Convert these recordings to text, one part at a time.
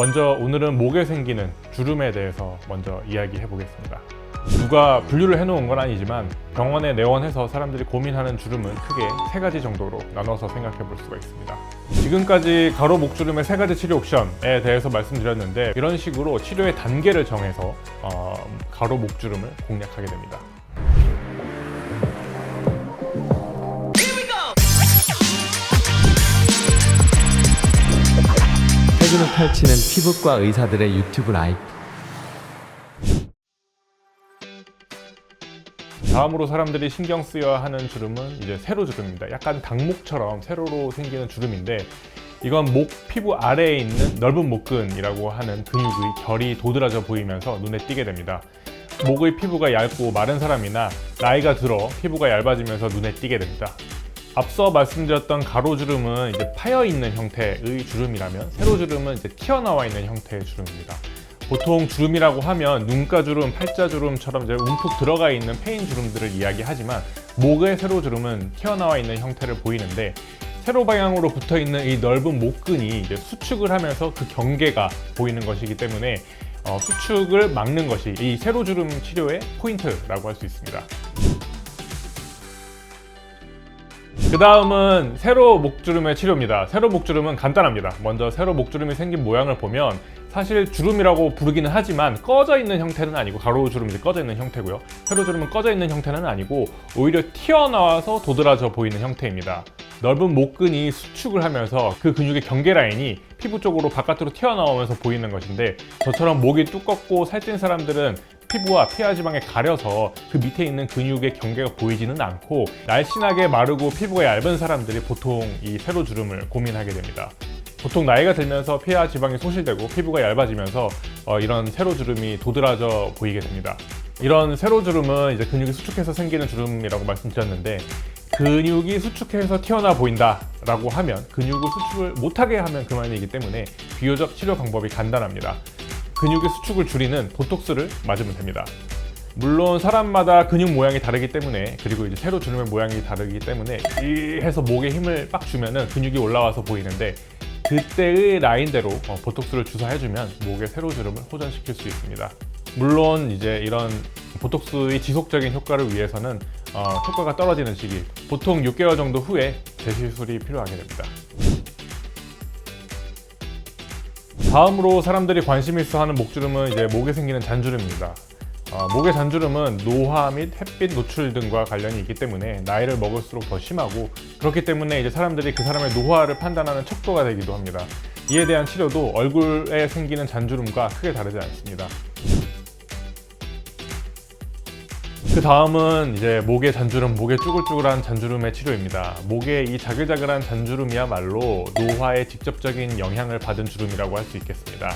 먼저 오늘은 목에 생기는 주름에 대해서 먼저 이야기해 보겠습니다. 누가 분류를 해놓은 건 아니지만 병원에 내원해서 사람들이 고민하는 주름은 크게 세 가지 정도로 나눠서 생각해 볼 수가 있습니다. 지금까지 가로 목주름의 세 가지 치료 옵션에 대해서 말씀드렸는데 이런 식으로 치료의 단계를 정해서 어, 가로 목주름을 공략하게 됩니다. 세균을 펼치는 피부과 의사들의 유튜브 라이브 다음으로 사람들이 신경 쓰여야 하는 주름은 이제 세로 주름입니다. 약간 닭목처럼 세로로 생기는 주름인데 이건 목 피부 아래에 있는 넓은 목근이라고 하는 근육의 결이 도드라져 보이면서 눈에 띄게 됩니다. 목의 피부가 얇고 마른 사람이나 나이가 들어 피부가 얇아지면서 눈에 띄게 됩니다. 앞서 말씀드렸던 가로주름은 이제 파여 있는 형태의 주름이라면 세로주름은 이제 튀어나와 있는 형태의 주름입니다. 보통 주름이라고 하면 눈가주름, 팔자주름처럼 이제 움푹 들어가 있는 페인 주름들을 이야기하지만 목의 세로주름은 튀어나와 있는 형태를 보이는데 세로 방향으로 붙어 있는 이 넓은 목근이 이제 수축을 하면서 그 경계가 보이는 것이기 때문에 어, 수축을 막는 것이 이 세로주름 치료의 포인트라고 할 수 있습니다. 그 다음은 세로 목주름의 치료입니다. 세로 목주름은 간단합니다. 먼저 세로 목주름이 생긴 모양을 보면 사실 주름이라고 부르기는 하지만 꺼져 있는 형태는 아니고 가로 주름이 꺼져 있는 형태고요. 세로 주름은 꺼져 있는 형태는 아니고 오히려 튀어나와서 도드라져 보이는 형태입니다. 넓은 목근이 수축을 하면서 그 근육의 경계 라인이 피부 쪽으로 바깥으로 튀어나오면서 보이는 것인데 저처럼 목이 두껍고 살찐 사람들은 피부와 피하 지방에 가려서 그 밑에 있는 근육의 경계가 보이지는 않고 날씬하게 마르고 피부가 얇은 사람들이 보통 이 세로 주름을 고민하게 됩니다. 보통 나이가 들면서 피하 지방이 소실되고 피부가 얇아지면서 어, 이런 세로 주름이 도드라져 보이게 됩니다. 이런 세로 주름은 이제 근육이 수축해서 생기는 주름이라고 말씀드렸는데 근육이 수축해서 튀어나와 보인다라고 하면 근육을 수축을 못하게 하면 그만이기 때문에 비교적 치료 방법이 간단합니다. 근육의 수축을 줄이는 보톡스를 맞으면 됩니다. 물론 사람마다 근육 모양이 다르기 때문에 그리고 이제 세로 주름의 모양이 다르기 때문에 이 해서 목에 힘을 빡 주면은 근육이 올라와서 보이는데 그때의 라인대로 어, 보톡스를 주사해주면 목의 세로 주름을 호전시킬 수 있습니다. 물론 이제 이런 보톡스의 지속적인 효과를 위해서는 어, 효과가 떨어지는 시기 보통 6개월 정도 후에 재시술이 필요하게 됩니다. 다음으로 사람들이 관심 있어 하는 목주름은 이제 목에 생기는 잔주름입니다. 어, 목의 잔주름은 노화 및 햇빛 노출 등과 관련이 있기 때문에 나이를 먹을수록 더 심하고 그렇기 때문에 이제 사람들이 그 사람의 노화를 판단하는 척도가 되기도 합니다. 이에 대한 치료도 얼굴에 생기는 잔주름과 크게 다르지 않습니다. 그 다음은 이제 목의 잔주름, 목의 쭈글쭈글한 잔주름의 치료입니다. 목의 이 자글자글한 잔주름이야말로 노화에 직접적인 영향을 받은 주름이라고 할 수 있겠습니다.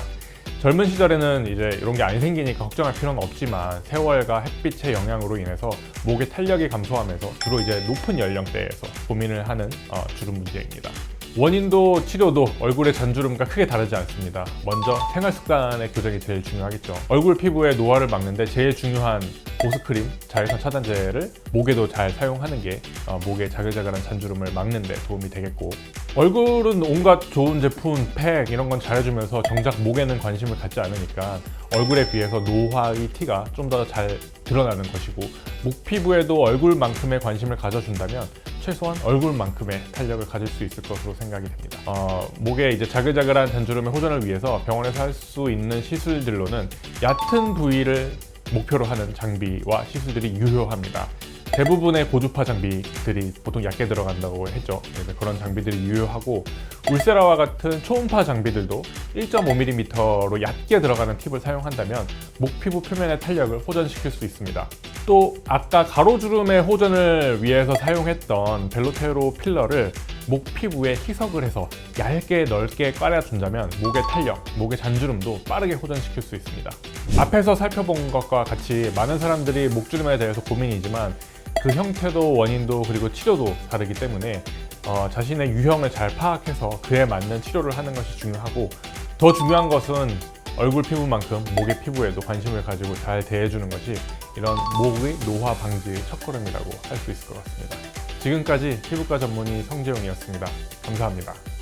젊은 시절에는 이제 이런 게 안 생기니까 걱정할 필요는 없지만 세월과 햇빛의 영향으로 인해서 목의 탄력이 감소하면서 주로 이제 높은 연령대에서 고민을 하는 어, 주름 문제입니다. 원인도 치료도 얼굴의 잔주름과 크게 다르지 않습니다. 먼저 생활 습관의 교정이 제일 중요하겠죠. 얼굴 피부의 노화를 막는데 제일 중요한 보습크림, 자외선 차단제를 목에도 잘 사용하는 게 어, 목의 자글자글한 잔주름을 막는 데 도움이 되겠고 얼굴은 온갖 좋은 제품, 팩 이런 건 잘해주면서 정작 목에는 관심을 갖지 않으니까 얼굴에 비해서 노화의 티가 좀 더 잘 드러나는 것이고 목 피부에도 얼굴만큼의 관심을 가져준다면 최소한 얼굴만큼의 탄력을 가질 수 있을 것으로 생각이 됩니다. 어, 목에 이제 자글자글한 잔주름의 호전을 위해서 병원에서 할 수 있는 시술들로는 얕은 부위를 목표로 하는 장비와 시술들이 유효합니다. 대부분의 고주파 장비들이 보통 얕게 들어간다고 했죠. 그런 장비들이 유효하고 울세라와 같은 초음파 장비들도 1.5mm로 얕게 들어가는 팁을 사용한다면 목 피부 표면의 탄력을 호전시킬 수 있습니다. 또 아까 가로주름의 호전을 위해서 사용했던 벨로테로 필러를 목 피부에 희석을 해서 얇게 넓게 깔아준다면 목의 탄력, 목의 잔주름도 빠르게 호전시킬 수 있습니다. 앞에서 살펴본 것과 같이 많은 사람들이 목주름에 대해서 고민이지만 그 형태도 원인도 그리고 치료도 다르기 때문에 어, 자신의 유형을 잘 파악해서 그에 맞는 치료를 하는 것이 중요하고 더 중요한 것은 얼굴 피부만큼 목의 피부에도 관심을 가지고 잘 대해주는 것이 이런 목의 노화 방지의 첫걸음이라고 할 수 있을 것 같습니다. 지금까지 피부과 전문의 성재용이었습니다. 감사합니다.